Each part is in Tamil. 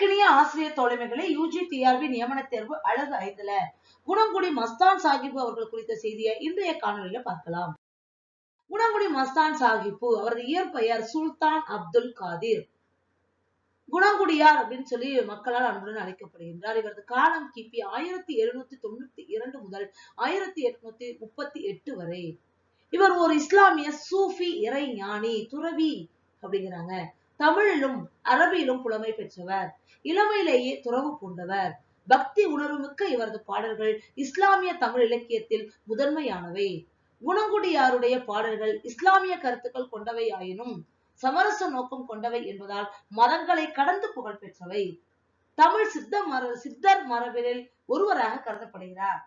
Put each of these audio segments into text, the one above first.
அன்பிற்கினிய ஆசிரியர் தோழமைகளை யூஜி டிஆர்பி நியமன தேர்வு அழகு ஐந்துல குணங்குடி மஸ்தான் சாஹிப் அவர்கள் குறித்த செய்தியை இன்றைய காணொலியில பார்க்கலாம். குணங்குடி மஸ்தான் சாஹிப்பு அவரது இயற்பெயர் சுல்தான் அப்துல் காதிர். குணங்குடியார் அப்படின்னு சொல்லி மக்களால் அன்புடன் அழைக்கப்படுகின்றார். இவரது காலம் கிபி ஆயிரத்தி எழுநூத்தி தொண்ணூத்தி இரண்டு முதல் ஆயிரத்தி எட்நூத்தி முப்பத்தி எட்டு வரை. இவர் ஒரு இஸ்லாமிய சூஃபி இறை ஞானி துறவி அப்படிங்கிறாங்க. தமிழிலும் அரபியிலும் புலமை பெற்றவர். இளமையிலேயே துறவு பூண்டவர். பக்தி உணர்வுமிக்க இவரது பாடல்கள் இஸ்லாமிய தமிழ் இலக்கியத்தில் முதன்மையானவை. குணங்குடியாருடைய பாடல்கள் இஸ்லாமிய கருத்துக்கள் கொண்டவை ஆயினும் சமரச நோக்கம் கொண்டவை என்பதால் மதங்களை கடந்து புகழ் பெற்றவை. தமிழ் சித்த மர சித்தர் மரபினில் ஒருவராக கருதப்படுகிறார்.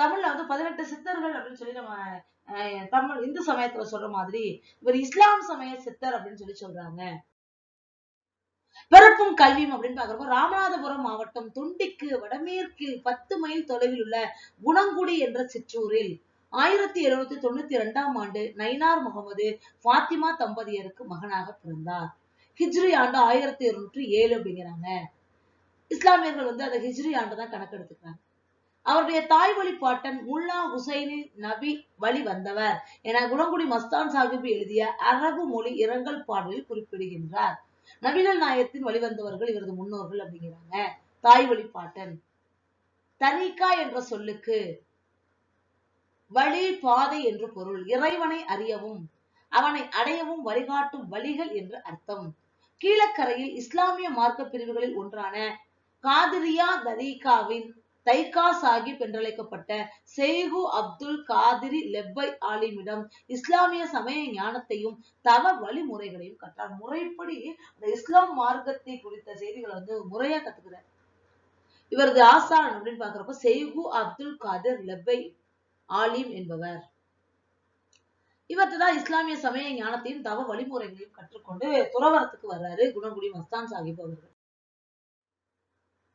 தமிழ்ல வந்து பதினெட்டு சித்தர்கள் அப்படின்னு சொல்லி நம்ம தமிழ் இந்து சமயத்துல சொல்ற மாதிரி இவர் இஸ்லாம் சமய சித்தர் அப்படின்னு சொல்லி சொல்றாங்க. பிறப்பும் கல்வியும் அப்படின்னு பாக்குறப்போ ராமநாதபுரம் மாவட்டம் தொண்டிக்கு வடமேற்கில் பத்து மைல் தொலைவில் உள்ள குணங்குடி என்ற சிற்றூரில் ஆயிரத்தி எழுநூத்தி தொண்ணூத்தி இரண்டாம் ஆண்டு நைனார் முகமது ஃபாத்திமா தம்பதியருக்கு மகனாக பிறந்தார். ஹிஜ்ரி ஆண்டு ஆயிரத்தி இருநூற்றி ஏழு அப்படிங்கிறாங்க. இஸ்லாமியர்கள் வந்து அந்த ஹிஜ்ரி ஆண்டு தான் கணக்கெடுத்துக்கிறாங்க. அவருடைய தாய் வழி பாட்டன் முல்லா ஹுசைனின் நபி வழி வந்தவர் என குணங்குடி மஸ்தான் சாஹிப் எழுதிய அரபு மொழி இரங்கல் பாடலில் குறிப்பிடுகின்றார். நபிகள் நாயத்தின் வழிவந்தவர்கள் இவரது முன்னோர்கள் அப்படிங்கிறாங்க. தாய் வழி பாட்டன். தனிகா என்ற சொல்லுக்கு வழி பாதை என்று பொருள். இறைவனை அறியவும் அவனை அடையவும் வழிகாட்டும் வழிகள் என்று அர்த்தம். கீழக்கரையில் இஸ்லாமிய மார்க்க பிரிவுகளில் ஒன்றான காதிரியா தரீகாவின் தைகா சாஹிப் என்றழைக்கப்பட்ட சேகு அப்துல் காதிரி லெப்பை ஆலிமிடம் இஸ்லாமிய சமய ஞானத்தையும் தவ வழிமுறைகளையும் கற்றார். முறைப்படி அந்த இஸ்லாம் மார்க்கத்தை குறித்த செய்திகளை வந்து முறையா கத்துக்கிறார். இவரது ஆசான் அப்படின்னு பாக்குறப்ப செய்கு அப்துல் காதிர் லெப்பை ஆலிம் என்பவர். இவர்கிட்ட தான் இஸ்லாமிய சமய ஞானத்தையும் தவ வழிமுறைகளையும் கற்றுக்கொண்டு துறவரத்துக்கு வர்றாரு குணங்குடி மஸ்தான் சாஹிப் அவர்கள்.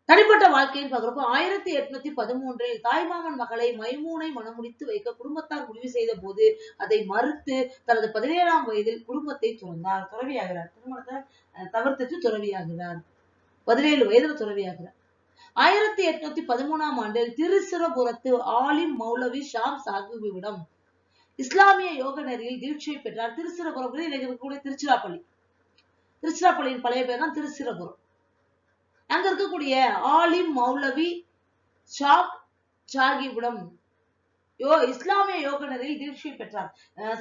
தனிப்பட்ட வாழ்க்கையின் பார்க்கிறப்போ ஆயிரத்தி எட்நூத்தி பதிமூன்றில் தாய்மாமன் மகளை மைமூனை மணமுடித்து வைக்க குடும்பத்தார் முடிவு செய்த போது அதை மறுத்து தனது பதினேழாம் வயதில் குடும்பத்தை துறந்தார். துறவியாகிறார். திருமணத்தை தவிர்த்துட்டு துறவியாகிறார். பதினேழு வயதுல துறவியாகிறார். ஆயிரத்தி எட்நூத்தி பதிமூணாம் ஆண்டில் திருச்சிரபுரத்து ஆலிம் மௌலவி ஷாம் சாஹிபிடம் இஸ்லாமிய யோக நெறியில் தீட்சை பெற்றார். திருச்சிரபுரம் இன்னைக்கு இருக்கக்கூடிய திருச்சிராப்பள்ளி. திருச்சிராப்பள்ளியின் பழைய பேர் தான் திருச்சிரபுரம். அங்க இருக்கக்கூடிய ஆலிம் மௌலவி ஷாப் சாகிபிடம் யோ இஸ்லாமிய யோக தீட்சை பெற்றார்.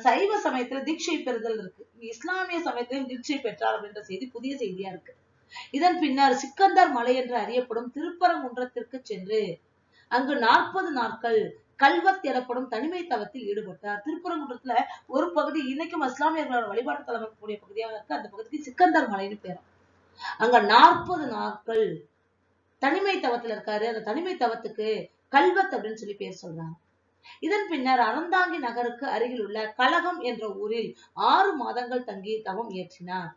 சைவ சமயத்துல தீட்சை பெறுதல் இருக்கு. இஸ்லாமிய சமயத்திலும் தீட்சை பெற்றார் அப்படின்ற செய்தி புதிய செய்தியா இருக்கு. இதன் பின்னர் சிக்கந்தர் மலை என்று அறியப்படும் திருப்பரங்குன்றத்திற்கு சென்று அங்கு நாற்பது நாட்கள் கல்வத் எனப்படும் தனிமை தவத்தில் ஈடுபட்டார். திருப்பரங்குன்றத்துல ஒரு பகுதி இன்னைக்கும் இஸ்லாமியர்களோட வழிபாட்டு தலம் இருக்கக்கூடிய பகுதியாக இருக்கு. அந்த பகுதிக்கு சிக்கந்தர் மலைன்னு பேரும். அங்க நாற்பது நாட்கள் தனிமை தவத்துல இருக்காரு. அந்த தனிமை தவத்துக்கு கல்வத் அப்படின்னு சொல்லி பேர் சொல்றாங்க. இதன் பின்னர் அறந்தாங்கி நகருக்கு அருகில் உள்ள கலகம் என்ற ஊரில் ஆறு மாதங்கள் தங்கி தவம் இயற்றினார்.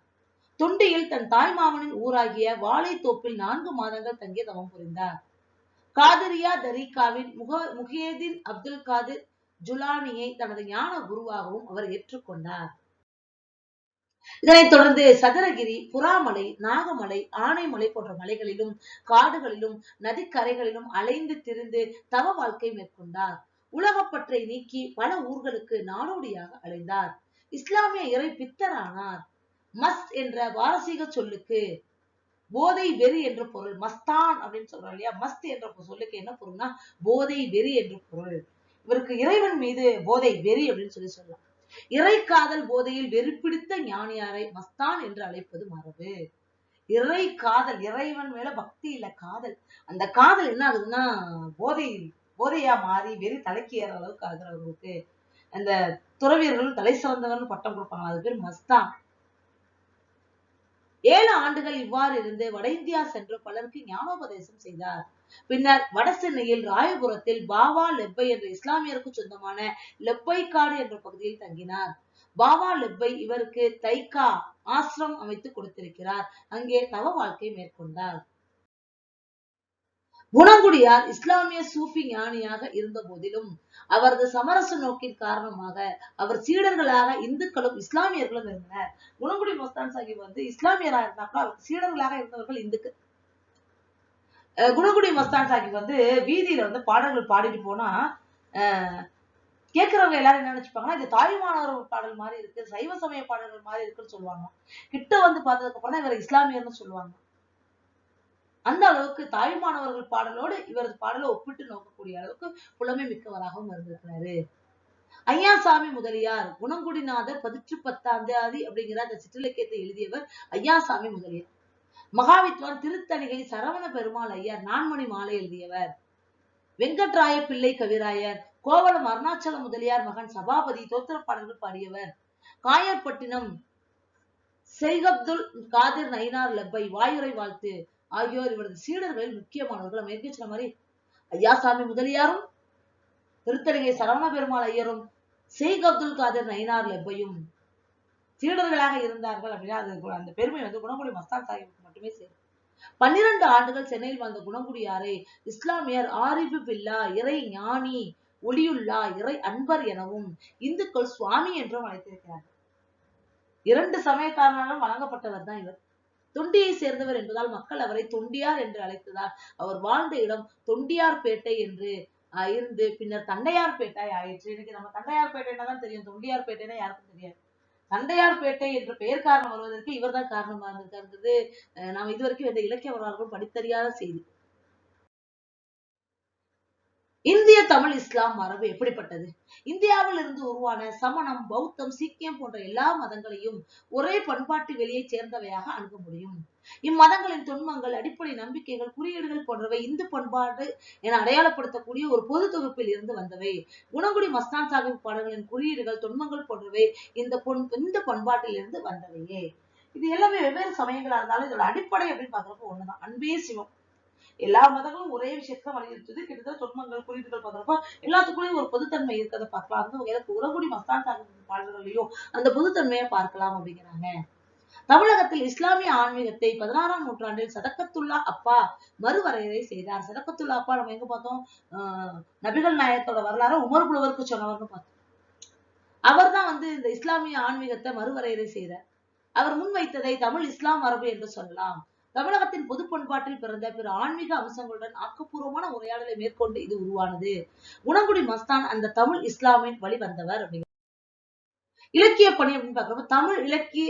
தொண்டியில் தன் தாய்மாமனின் ஊராகிய வாழைத்தோப்பில் நான்கு மாதங்கள் தங்கி தவம் புரிந்தார். காதிரியா தரீகாவின் முக முகியதீன் அப்துல் காதிர் ஜுலானியை தனது ஞான குருவாகவும் அவர் ஏற்றுக்கொண்டார். இதனைத் தொடர்ந்து சதுரகிரி புறாமலை நாகமலை ஆனைமலை போன்ற மலைகளிலும் காடுகளிலும் நதிக்கரைகளிலும் அலைந்து திரிந்து தவ வாழ்க்கை மேற்கொண்டார். உலகப்பற்றை நீக்கி பல ஊர்களுக்கு நாடோடியாக அலைந்தார் இஸ்லாமிய இறை பித்தரானார். மஸ் என்ற வாரசீக சொல்லுக்கு போதை வெறி என்ற பொருள். மஸ்தான் அப்படின்னு சொல்றோம் இல்லையா? மஸ்த் என்ற சொல்லுக்கு என்ன பொருள்னா போதை வெறி என்று பொருள். இவருக்கு இறைவன் மீது போதை வெறி அப்படின்னு சொல்லி சொல்லலாம். இறை காதல் போதையில் வெறுப்பிடித்த ஞானியாரை மஸ்தான் என்று அழைப்பது மரபு. இறை காதல் இறைவன் மேல பக்தி இல்ல காதல். அந்த காதல் என்ன ஆகுதுன்னா போதை போதையா மாறி வெறி தலைக்கு ஏற அளவுக்கு ஆகுறவங்களுக்கு அந்த துறவியர்களும் தலை சிறந்தவர்கள் பட்டம் கொடுப்பாங்க அது பேர் மஸ்தான். ஏழு ஆண்டுகள் இவ்வாறு இருந்து வட இந்தியா சென்று பலருக்கு ஞானோபதேசம் செய்தார். பின்னர் வடசென்னையில் ராயபுரத்தில் பாவா லெப்பை என்ற இஸ்லாமியருக்கு சொந்தமான லெப்பைக்காடு என்ற பகுதியில் தங்கினார். பாபா லெப்பை இவருக்கு தைக்கா ஆசிரம் அமைத்து கொடுத்திருக்கிறார். அங்கே தவ வாழ்க்கை மேற்கொண்டார். குணங்குடியார் இஸ்லாமிய சூஃபி ஞானியாக இருந்த போதிலும் அவரது சமரச நோக்கின் காரணமாக அவர் சீடர்களாக இந்துக்களும் இஸ்லாமியர்களும் இருந்தனர். குணங்குடி மஸ்தான் சாஹிப் வந்து இஸ்லாமியராக இருந்தாலும் அவர் சீடர்களாக இருந்தவர்கள் இந்துக்கள். குணகுடி மஸ்தான் சாஹிப் வந்து வீதியில வந்து பாடல்கள் பாடிட்டு போனா அஹ் கேட்கிறவங்க எல்லாரும் என்ன நினைச்சுப்பாங்கன்னா இது தாய்மானவர் பாடல் மாதிரி இருக்கு சைவ சமய பாடல்கள் மாதிரி இருக்குன்னு சொல்லுவாங்க. கிட்ட வந்து பார்த்ததுக்கு அப்புறம் தான் இவர் இஸ்லாமியர்னு சொல்லுவாங்க. அந்த அளவுக்கு தாய்மானவர்கள் பாடலோடு இவரது பாடலை ஒப்பிட்டு நோக்கக்கூடிய அளவுக்கு புலமை மிக்கவராகவும் இருந்திருக்கிறாரு. ஐயாசாமி முதலியார் குணங்குடிநாதர் பதிற்று பத்தாந்தாதி அப்படிங்கிற அந்த சிற்றிலக்கியத்தை எழுதியவர் ஐயாசாமி முதலியார். மகாவித்வான் திருத்தணிகை சரவண பெருமாள் ஐயர் நான்மணி மாலை எழுதியவர். வெங்கட்ராய பிள்ளை கவிராயர் கோவளம் அருணாச்சல முதலியார் மகன் சபாபதி தோத்திரப்பாடல்கள் பாடியவர். காயற்பட்டினம் செய்கப்துல் காதிர் நயினார் லெப்பை வாயுரை வாழ்த்து. ஆகியோர் இவரது சீடர்களில் முக்கியமானவர்கள். நம்ம சொன்ன மாதிரி ஐயாசாமி முதலியாரும் திருத்தணிகை சரவண பெருமாள் ஐயரும் செய்க் அப்துல் காதர் நயினார் லெப்பையும் சீடர்களாக இருந்தார்கள் அப்படின்னா அது அந்த பெருமை வந்து குணங்குடி மஸ்தான் சாஹிப்புக்கு மட்டுமே சேரும். பன்னிரண்டு ஆண்டுகள் சென்னையில் வாழ்ந்த குணங்குடியாரை இஸ்லாமியர் ஆரிஃபு பில்லா இறை ஞானி ஒளியுல்லா இறை அன்பர் எனவும் இந்துக்கள் சுவாமி என்றும் அழைத்திருக்கிறார்கள். இரண்டு சமயக்காரனாலும் வழங்கப்பட்டவர் தான் இவர். தொண்டியை சேர்ந்தவர் என்பதால் மக்கள் அவரை தொண்டியார் என்று அழைத்ததால் அவர் வாழ்ந்த இடம் தொண்டியார்பேட்டை என்று இருந்து பின்னர் தண்டையார்பேட்டை ஆயிற்று. எனக்கு நம்ம தண்டையார்பேட்டைன்னா தான் தெரியும். தொண்டியார்பேட்டைன்னா யாருக்கும் தெரியாது. தண்டையார்பேட்டை என்ற பெயர் காரணம் வருவதற்கு இவர்தான் காரணமா இருந்திருக்கிறது. நாம் இதுவரைக்கும் இந்த இலக்கிய வரலாறுகள் படித்தறியாத செய்தி. இந்திய தமிழ் இஸ்லாம் மரபு எப்படிப்பட்டது? இந்தியாவில் இருந்து உருவான சமணம் பௌத்தம் சீக்கியம் போன்ற எல்லா மதங்களையும் ஒரே பண்பாட்டு வெளியை சேர்ந்தவையாக அணுக முடியும். இம்மதங்களின் தொன்மங்கள் அடிப்படை நம்பிக்கைகள் குறியீடுகள் போன்றவை இந்து பண்பாடு என அடையாளப்படுத்தக்கூடிய ஒரு பொது தொகுப்பில் இருந்து வந்தவை. குணங்குடி மஸ்தான் சாஹிப் பாடல்களின் குறியீடுகள் தொன்மங்கள் போன்றவை இந்த பொன் இந்த பண்பாட்டில் இருந்து வந்தவையே. இது எல்லாமே வெவ்வேறு சமயங்களா இருந்தாலும் இதோட அடிப்படை அப்படின்னு பாக்குறப்போ ஒண்ணுதான். அன்பே சிவம். எல்லா மதங்களும் ஒரே விஷயத்தான் வலியுறுத்துது கிட்டத்தட்ட தொன்மங்கள் குறியீடுகள் பாக்குறப்போ எல்லாத்துக்குள்ளேயும் ஒரு பொதுத்தன்மை இருக்கிறத பார்க்கலாம். அந்த வகையில மஸ்தான் சாஹிப் பாடல்களையும் அந்த பொதுத்தன்மையை பார்க்கலாம் அப்படிங்கிறாங்க. தமிழகத்தில் இஸ்லாமிய ஆன்மீகத்தை பதினாறாம் நூற்றாண்டில் சதக்கத்துல்லா அப்பா மறுவரையறை செய்தார். சதக்கத்துல்லா அப்பா நம்ம எங்க பார்த்தோம்? நபிகள் நாயத்தோட வரலாறு உமர் புலவருக்கு சொன்னவர்னு பார்த்தோம். அவர்தான் வந்து இந்த இஸ்லாமிய ஆன்மீகத்தை மறுவரையறை செய்தார் அவர் முன்வைத்ததை தமிழ் இஸ்லாம் மரபு என்று சொல்லலாம். தமிழகத்தின் பொது பண்பாட்டில் பிறந்த பிற ஆன்மீக அம்சங்களுடன் ஆக்கப்பூர்வமான உரையாடலை மேற்கொண்டு இது உருவானது. குணங்குடி மஸ்தான் அந்த தமிழ் இஸ்லாமின் வழி வந்தவர் அப்படிங்கிற இலக்கிய பணி அப்படின்னு பார்க்கிறப்ப தமிழ் இலக்கிய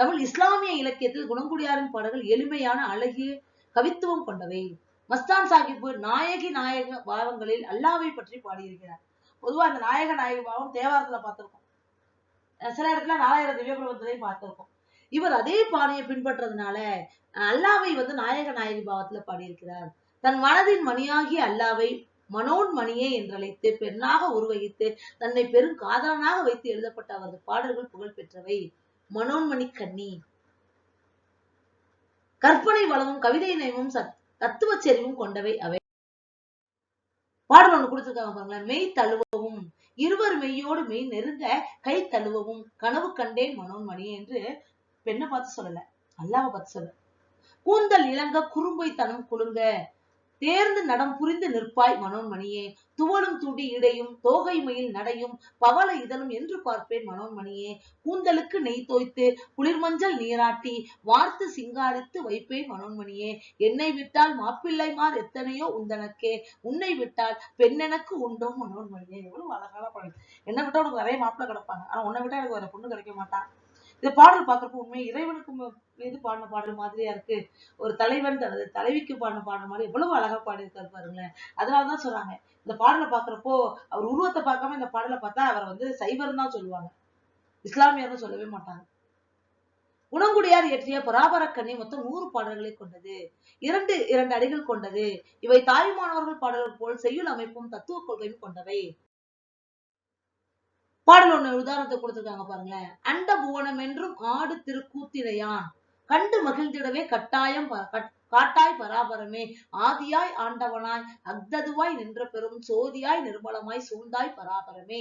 தமிழ் இஸ்லாமிய இலக்கியத்தில் குணங்குடியாரின் பாடல்கள் எளிமையான அழகிய கவித்துவம் கொண்டவை. மஸ்தான் சாஹிப் நாயகி நாயக பாவங்களில் அல்லாவை பற்றி பாடியிருக்கிறார். பொதுவா அந்த நாயக நாயக பாவம் தேவாரத்துல பார்த்திருக்கோம். சில இடத்துல நாலாயிரம் திவ்ய பிரபந்தத்தையும் பார்த்திருக்கோம். இவர் அதே பாணியை பின்பற்றதுனால அல்லாவை வந்து நாயக நாயகி பாவத்துல பாடியிருக்கிறார். தன் மனதின் மணியாகிய அல்லாவை மனோன் மணியே என்றழைத்து பெண்ணாக உருவகித்து தன்னை பெரும் காதலனாக வைத்து எழுதப்பட்ட அவரது பாடல்கள் புகழ் பெற்றவை மனோன்மணி கண்ணி கற்பனை வளமும் கவிதை நயமும் சத் தத்துவ செறிவும் கொண்டவை அவை. பாடல் ஒண்ணு கொடுத்திருக்காங்க பாருங்களேன். மெய் தழுவவும் இருவர் மெய்யோடு மெய் நெருங்க கை தழுவவும் கனவு கண்டேன் மனோன்மணி என்று பெண்ணை பார்த்து சொல்லல. அல்லாவை பார்த்து சொல்ல கூந்தல் இளங்க குறும்பை தனம் குலுங்க தேர்ந்து நடம் புரிந்து நிற்பாய் மனோன்மணியே. துவளும் துடி இடையும் தோகை மயில் நடையும் பவள இதழும் என்று பார்ப்பேன் மனோன்மணியே. கூந்தலுக்கு நெய் தோய்த்து குளிர்மஞ்சள் நீராட்டி வார்த்து சிங்காரித்து வைப்பேன் மனோன்மணியே. என்னை விட்டால் மாப்பிள்ளைமார் எத்தனையோ உந்தனக்கே. உன்னை விட்டால் பெண்ணெனக்கு உண்டோ மனோன்மணியே. எவ்வளவு அழகான பாடல் என்ன விட்டா உனக்கு நிறைய மாப்பிள்ளை கிடப்பாங்க. ஆனா உன்னை விட்டா எனக்கு வேற பொண்ணு கிடைக்க மாட்டான் இந்த பாடல் பார்க்கறப்போ உண்மை இறைவனுக்கு மீது பாடின பாடல் மாதிரியா இருக்கு. ஒரு தலைவன் தனது தலைவிக்கு பாடின பாடல் மாதிரி எவ்வளவு அழகா பாடியிருக்காரு பாருங்களேன். அதனாலதான் சொல்றாங்க. இந்த பாடலை பார்க்கறப்போ அவர் உருவத்தை பார்க்காம இந்த பாடலை பார்த்தா அவர் வந்து சைவர்னு தான் சொல்லுவாங்க. இஸ்லாமியர்னு சொல்லவே மாட்டாங்க. குணங்குடியார் இயற்றிய பராபரக்கண்ணி மொத்தம் நூறு பாடல்களை கொண்டது. இரண்டு இரண்டு அடிகள் கொண்டது. இவை தாய்மானவர்கள் பாடல்கள் போல் செய்யுள் அமைப்பும் தத்துவ கொள்கையும் கொண்டவை. பாடல் ஒண்ணு உதாரணத்தை கொடுத்திருக்காங்க பாருங்களேன். அண்ட புவனம் என்றும் ஆடு திருக்கூத்திரையான். கண்டு மகிழ்ந்திடவே கட்டாயம் ப- கட்- காட்டாய் பராபரமே. ஆதியாய் ஆண்டவனாய் அக்ததுவாய் நின்ற பெரும் சோதியாய் நிர்மலமாய் சூழ்ந்தாய் பராபரமே.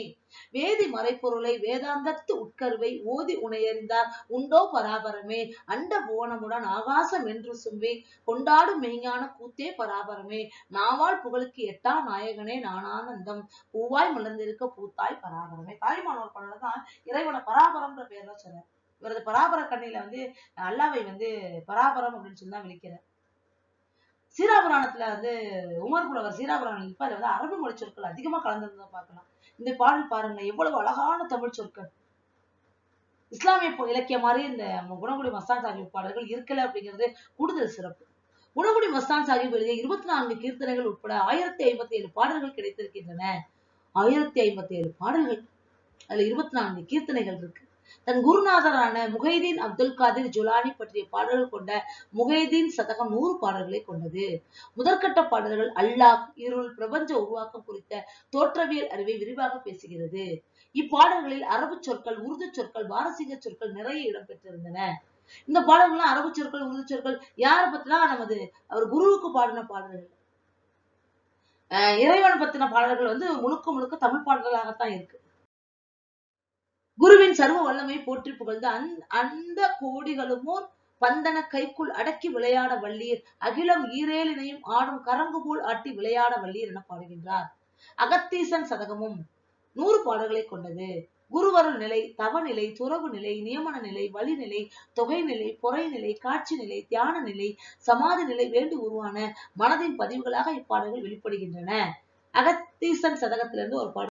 வேதி மறைப்பொருளை வேதாந்தத்து உட்கருவை ஓதி உணையறிந்தார் உண்டோ பராபரமே. அண்ட புவனமுடன் ஆகாசம் என்று சும்பி கொண்டாடும் மெய்ஞான கூத்தே பராபரமே. நாவால் புகழுக்கு எட்டா நாயகனே நானானந்தம். பூவாய் மலர்ந்திருக்க பூத்தாய் பராபரமே. தாய்மானவர் பாடல தான் இறைவனை பராபரம்ன்ற பேர்ல சொன்னார் இவரது பராபர கண்ணில வந்து அல்லாவை வந்து பராபரம் அப்படின்னு சொல்லி தான் விളിக்கிறார் சீராபுராணத்துல வந்து உமர் புலவர் சீராபுராணம் இப்ப அதுல வந்து அரபு மொழி சொற்கள் அதிகமா கலந்திருந்ததை பார்க்கலாம். இந்த பாடல் பாருங்க எவ்வளவு அழகான தமிழ் சொற்கள். இஸ்லாமிய இலக்கிய இலக்கியம் மாதிரி இந்த குணகுடி மஸ்தான் சாஹிப் பாடல்கள் இருக்கல அப்படிங்கிறது கூடுதல் சிறப்பு. குணகுடி மஸ்தான் சாஹிப் எழுதிய இருபத்தி நான்கு கீர்த்தனைகள் உட்பட ஆயிரத்தி ஐம்பத்தி ஏழு பாடல்கள் கிடைத்திருக்கின்றன. ஆயிரத்தி ஐம்பத்தி ஏழு பாடல்கள். அதுல இருபத்தி நான்கு கீர்த்தனைகள் இருக்கு. தன் குருநாதரான முகைதீன் அப்துல் காதிர் ஜுலானி பற்றிய பாடல்கள் கொண்ட முகைதீன் சதகம் நூறு பாடல்களை கொண்டது. முதற்கட்ட பாடல்கள் அல்லாஹ் இருள் பிரபஞ்ச உருவாக்கம் குறித்த தோற்றவியல் அறிவை விரிவாக பேசுகிறது. இப்பாடல்களில் அரபு சொற்கள் உருது சொற்கள் பாரசீக சொற்கள் நிறைய இடம்பெற்றிருந்தன இந்த பாடல்கள்லாம் அரபு சொற்கள் உருது சொற்கள் யாரை பத்தினா நமது அவர் குருவுக்கு பாடின பாடல்கள். இறைவன் பத்தின பாடல்கள் வந்து முழுக்க முழுக்க தமிழ் பாடல்களாகத்தான் இருக்கு. குருவின் சர்வ வல்லமை போற்றி புகழ்ந்து அந் அந்த கோடிகளுமோர் பந்தன கைக்குள் அடக்கி விளையாட வல்லீர். அகிலம் ஈரேலினையும் ஆடும் கரங்கு போல் ஆட்டி விளையாட வல்லீர் என பாடுகின்றார். அகத்தீசன் சதகமும் நூறு பாடல்களை கொண்டது. குருவருள் நிலை தவநிலை துறவு நிலை நியமன நிலை வழிநிலை தொகைநிலை பொறைநிலை காட்சி நிலை தியான நிலை சமாதி நிலை வேண்டி உருவான மனதின் பதிவுகளாக இப்பாடல்கள் வெளிப்படுகின்றன. அகத்தீசன் சதகத்திலிருந்து ஒரு பாடல்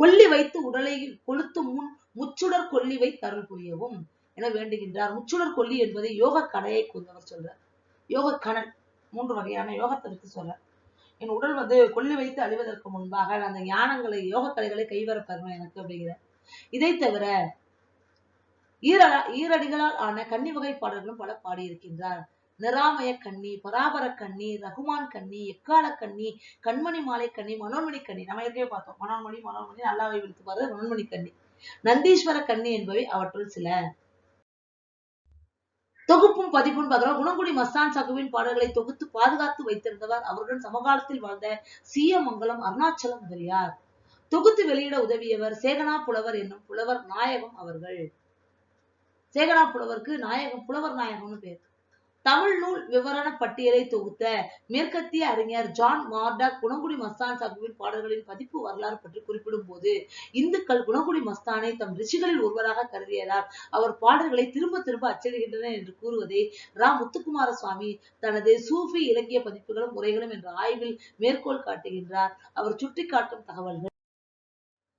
கொல்லி வைத்து உடலை கொளுத்தும் முன் முச்சுடர் கொல்லி வைத்து அருள் புரியவும் என வேண்டுகின்றார். முச்சுடர் கொல்லி என்பது யோக கடையை கொண்டவர் சொல்றார். யோக கணன் மூன்று வகையான யோகத்தை பற்றி சொல்றார். என் உடல் வந்து கொல்லி வைத்து அழிவதற்கு முன்பாக அந்த ஞானங்களை யோக கலைகளை கைவர பெறணும் எனக்கு அப்படிங்கிற இதை தவிர ஈர ஈரடிகளால் ஆன கன்னி வகை பாடல்களும் பல பாடியிருக்கின்றார். நிராமய கண்ணி பராபர கண்ணி ரகுமான் கண்ணி எக்கால கண்ணி கண்மணி மாலை கண்ணி மனோன்மணி கண்ணி. நம்ம ஏற்கனவே பார்த்தோம். மனோன்மணி மனோன்மணி நல்லாவை விழுத்து பாரு. மனோன்மணி கண்ணி. நந்தீஸ்வர கண்ணி என்பவை அவற்றுள் சில. தொகுப்பும் பதிப்பும் பார்க்கிறோம். குணங்குடி மஸ்தான் சகுவின் பாடல்களை தொகுத்து பாதுகாத்து வைத்திருந்தவர் அவருடன் சமகாலத்தில் வாழ்ந்த சீயமங்கலம் அருணாச்சலம் முதலியார். தொகுத்து வெளியிட உதவியவர் சேகனா புலவர் என்னும் புலவர் நாயகம் அவர்கள். சேகனா புலவருக்கு நாயகம் புலவர் நாயகம்னு பேர். தமிழ் நூல் விவரண பட்டியலை தொகுத்த மேற்கத்திய அறிஞர் ஜான் மார்டாக் குணங்குடி மஸ்தான் சாஹிபின் பாடல்களின் பதிப்பு வரலாறு பற்றி குறிப்பிடும் போது இந்துக்கள் குணங்குடி மஸ்தானை தம் ரிஷிகளில் ஒருவராக கருதியதால் அவர் பாடல்களை திரும்ப திரும்ப அச்சிடுகின்றனர் என்று கூறுவதை ரா. முத்துக்குமார சுவாமி தனது சூஃபி இலக்கிய பதிப்புகளும் முறைகளும் என்ற ஆய்வில் மேற்கோள் காட்டுகின்றார். அவர் சுட்டிக்காட்டும் தகவல்கள்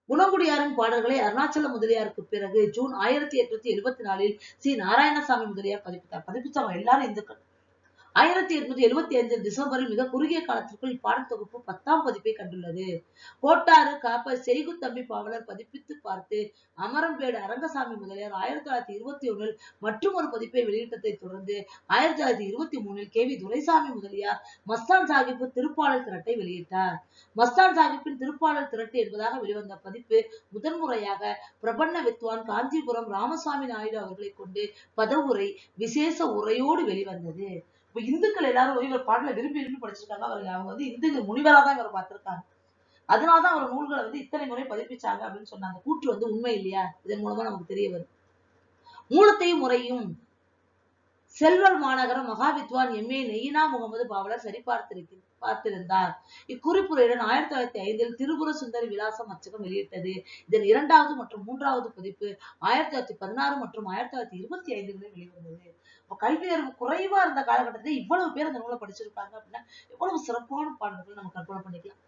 குணங்குடியாரின் பாடல்களை அருணாச்சல முதலியாருக்கு பிறகு ஜூன் ஆயிரத்தி எட்நூத்தி எழுபத்தி நாலில் சி. நாராயணசாமி முதலியார் பதிப்பித்தார். பதிப்பிச்சவங்க எல்லாரும் இந்துக்கள். ஆயிரத்தி எட்நூத்தி எழுபத்தி ஐந்து டிசம்பரில் மிக குறுகிய காலத்திற்குள் இப்பாடல் தொகுப்பு பத்தாம் பதிப்பை கண்டுள்ளது. கோட்டாறு காப்ப செய்குத்தம்பி பாவலர் பதிப்பித்து பார்த்து அமரம்பேடு அரங்கசாமி முதலியார் ஆயிரத்தி தொள்ளாயிரத்தி இருபத்தி ஒண்ணில் மற்றும் ஒரு பதிப்பை வெளியிட்டதை தொடர்ந்து ஆயிரத்தி தொள்ளாயிரத்தி இருபத்தி மூணில் கே வி துரைசாமி முதலியார் மஸ்தான் சாஹிப்பு திருப்பாடல் திரட்டை வெளியிட்டார். மஸ்தான் சாஹிப்பின் திருப்பாடல் திரட்டு என்பதாக வெளிவந்த பதிப்பு முதன்முறையாக பிரபன்ன வித்வான் காஞ்சிபுரம் ராமசாமி நாயுடு அவர்களை கொண்டு பதவுரை விசேஷ உரையோடு வெளிவந்தது. இப்ப இந்துக்கள் எல்லாரும் இவர் பாட்டுல விரும்பி விரும்பி படிச்சிருக்காங்க. அவர் அவங்க வந்து இந்து முனிவராக தான் இவர் பார்த்திருக்காங்க. அதனாலதான் அவர் நூல்களை வந்து இத்தனை முறை பதிப்பிச்சாங்க அப்படின்னு சொன்னாங்க. கூற்று வந்து உண்மை இல்லையா? இதன் மூலமா நமக்கு தெரிய வருது மூலத்தையும் முறையும் செல்வர் மாநகரம் மகாவித்வான் எம் ஏ நெய்யினா முகமது பாவலர் சரிபார்த்திருக்க பார்த்திருந்தார். இக்குறிப்புரையுடன் ஆயிரத்தி தொள்ளாயிரத்தி ஐந்தில் திருபுர சுந்தரி விலாசம் அச்சகம் வெளியிட்டது. இதன் இரண்டாவது மற்றும் மூன்றாவது பதிப்பு ஆயிரத்தி தொள்ளாயிரத்தி பதினாறு மற்றும் ஆயிரத்தி தொள்ளாயிரத்தி இருபத்தி ஐந்துகளில் வெளிவந்தது. இப்போ கல்வி அறிவு குறைவா இருந்த காலகட்டத்தில் இவ்வளவு பேர் அந்த நூலை படிச்சிருப்பாங்க அப்படின்னா எவ்வளவு சிறப்பான பாடல்கள் நம்ம கற்பனை பண்ணிக்கலாம்.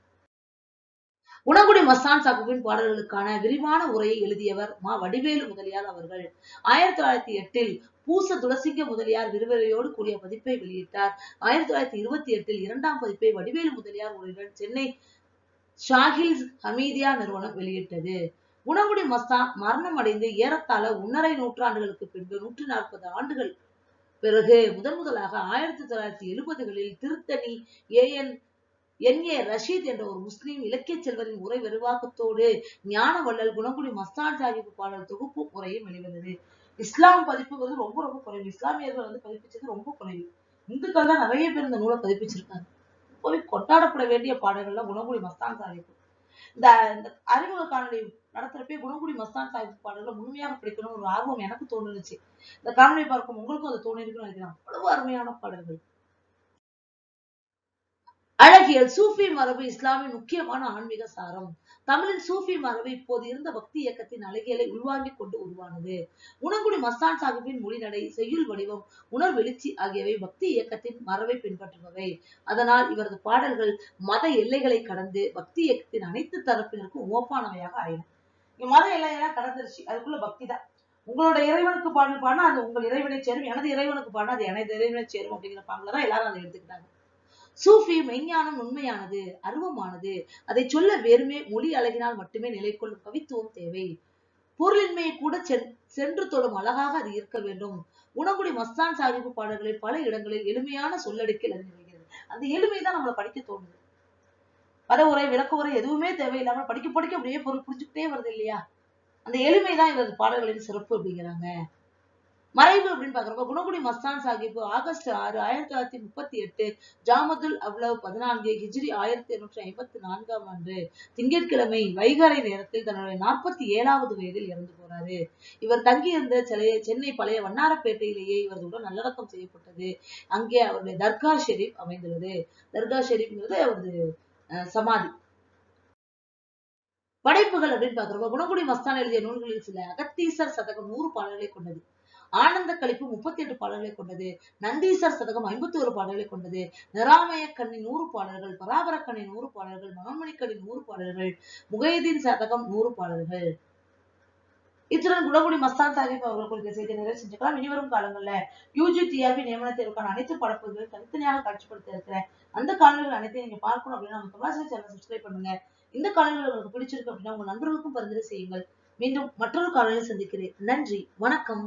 குணங்குடி மஸ்தான் சாகுவின் பாடல்களுக்கான விரிவான உரையை எழுதியவர் மா வடிவேலு முதலியார் அவர்கள். ஆயிரத்தி தொள்ளாயிரத்தி எட்டில் பூச துளசிங்க முதலியார் விரிவுரையோடு கூடிய பதிப்பை வெளியிட்டார். ஆயிரத்தி தொள்ளாயிரத்தி இருபத்தி எட்டில் இரண்டாம் பதிப்பை வடிவேலு முதலியார் உரையுடன் சென்னை ஷாகில் ஹமீதியா நிறுவனம் வெளியிட்டது. குணங்குடி மஸ்தான் மரணம் அடைந்து ஏறத்தாழ ஒன்னரை நூற்றாண்டுகளுக்கு பின்பு நூற்றி நாற்பது ஆண்டுகள் பிறகு முதன் முதலாக ஆயிரத்தி தொள்ளாயிரத்தி எழுபதுகளில் Tiruttani A N N A Rashid என்ற ஒரு முஸ்லிம் இலக்கிய செல்வரின் உரை வெறுவாக்கத்தோடு ஞான வள்ளல் குணங்குடி மஸ்தான் சாஹிப் பாடல் தொகுப்பு முறையும் வெளிவந்தது. இஸ்லாம் பதிப்புங்கிறது ரொம்ப ரொம்ப குறைவு. இஸ்லாமியர்கள் வந்து பதிப்பிச்சது ரொம்ப குறைவு. இந்துக்கள் தான் நிறைய பேர் இந்த நூலை பதிப்பிச்சிருக்காங்க. போய் கொண்டாடப்பட வேண்டிய பாடல்கள்லாம் குணங்குடி மஸ்தான் சாஹிப். இந்த இந்த அறிமுக காணொலி நடத்துறப்பே குணங்குடி மஸ்தான் சாஹிப் பாடல்களை முழுமையாக படிக்கணும் ஒரு ஆர்வம் எனக்கு தோணுச்சு. இந்த காணொலி பார்க்கும் உங்களுக்கும் அது தோணிருக்குன்னு நினைக்கிறேன். அவ்வளவு அருமையான பாடல்கள். அழகியல் சூஃபி மரபு இஸ்லாமின் முக்கியமான ஆன்மீக சாரம். தமிழில் சூஃபி மரபு இப்போது இருந்த பக்தி இயக்கத்தின் அழகியலை உள்வாங்கிக் கொண்டு உருவானது. உணங்குடி மஸ்தான் சாஹிப்பின் மொழிநடை செய்யுள் வடிவம் உணர்வெழுச்சி ஆகியவை பக்தி இயக்கத்தின் மரபை பின்பற்றுபவை. அதனால் இவரது பாடல்கள் மத எல்லைகளை கடந்து பக்தி இயக்கத்தின் அனைத்து தரப்பினருக்கும் ஓப்பானவையாக ஆயின. மத எல்லையெல்லாம் கடந்துருச்சு. அதுக்குள்ள பக்தி தான். உங்களோட இறைவனுக்கு பாடல் பாடினா அது உங்கள் இறைவனை சேரும். எனது இறைவனுக்கு பாடினா அது எனது இறைவனை சேரும் அப்படிங்கிற பாங்கல தான் எல்லாரும் அதை எடுத்துக்கிட்டாங்க. சூஃபி மெய்ஞானம் உண்மையானது அருவமானது. அதை சொல்ல வெறுமே மொழி அழகினால் மட்டுமே நிலை கொள்ளும் கவித்துவம் தேவை. பொருளின்மையை கூட சென்று தொடும் அழகாக அது இருக்க வேண்டும். உணங்குடி மஸ்தான் சாஹிப் பாடல்களில் பல இடங்களில் எளிமையான சொல்லடுக்கில் அது நிகழ்கிறது. அந்த எளிமை தான் நம்மளை படிக்க தோணுது. பதவுரை விளக்குவரை எதுவுமே தேவையில்லாம படிக்க படிக்க அப்படியே பொருள் புரிஞ்சுக்கிட்டே வருது இல்லையா? அந்த எளிமை தான் இவரது பாடல்களின் சிறப்பு அப்படிங்கிறாங்க. மறைவு அப்படின்னு பாக்குறப்ப குணகுடி மஸ்தான் சாஹிப் ஆகஸ்ட் ஆறு ஆயிரத்தி தொள்ளாயிரத்தி முப்பத்தி எட்டு ஜாமதுல் அவ்வளவு பதினான்கு ஹிஜ்ரி ஆயிரத்தி இருநூற்றி ஐம்பத்தி நான்காம் ஆண்டு திங்கட்கிழமை வைகாரை நேரத்தில் தன்னுடைய நாற்பத்தி ஏழாவது வயதில் இறந்து போறாரு. இவர் தங்கியிருந்த சென்னை சென்னை பழைய வண்ணாரப்பேட்டையிலேயே இவரது உடல் நல்லடக்கம் செய்யப்பட்டது. அங்கே அவருடைய தர்கா ஷெரீப் அமைந்துள்ளது. தர்கா ஷெரீப்ங்கிறது அவரது அஹ், சமாதி. படைப்புகள் அப்படின்னு பாக்குறப்ப குணகுடி மஸ்தான் எழுதிய நூல்களில் சில அகத்தீசர் சதகம் நூறு பாடல்களை கொண்டது. ஆனந்த கழிப்பு முப்பத்தி எட்டு பாடல்களை கொண்டது. நந்தீசர் சதகம் ஐம்பத்தி ஒரு பாடல்களை கொண்டது. நிராமய கண்ணி நூறு பாடல்கள் பராபர கண்ணி நூறு பாடல்கள் மனோன்மணி கண்ணி நூறு பாடல்கள் முகைதீன் சதகம் நூறு பாடல்கள். இத்துடன் குணகுடி மஸ்தான் சாஹிப் அவர்கள் குறித்த செய்தி நிறைவு செஞ்சுக்கலாம். இனிவரும் காலங்கள்ல யூஜி டிஆர்பி நியமன தேர்வுக்கான அனைத்து படப்புகளும் தனித்தனியாக காட்சிப்படுத்த இருக்கிறேன் அந்த காணொலிகள் அனைத்தையும் நீங்க பார்க்கணும் அப்படின்னா நம்ம தமிழாசிரியர் சேனல் சப்ஸ்கிரைப் பண்ணுங்க. இந்த காணொலிகள் உங்களுக்கு பிடிச்சிருக்கு அப்படின்னா உங்க நண்பர்களுக்கும் பரிந்துரை செய்யுங்கள். மீண்டும் மற்றொரு காணொலியில் சந்திக்கிறேன். நன்றி. வணக்கம்.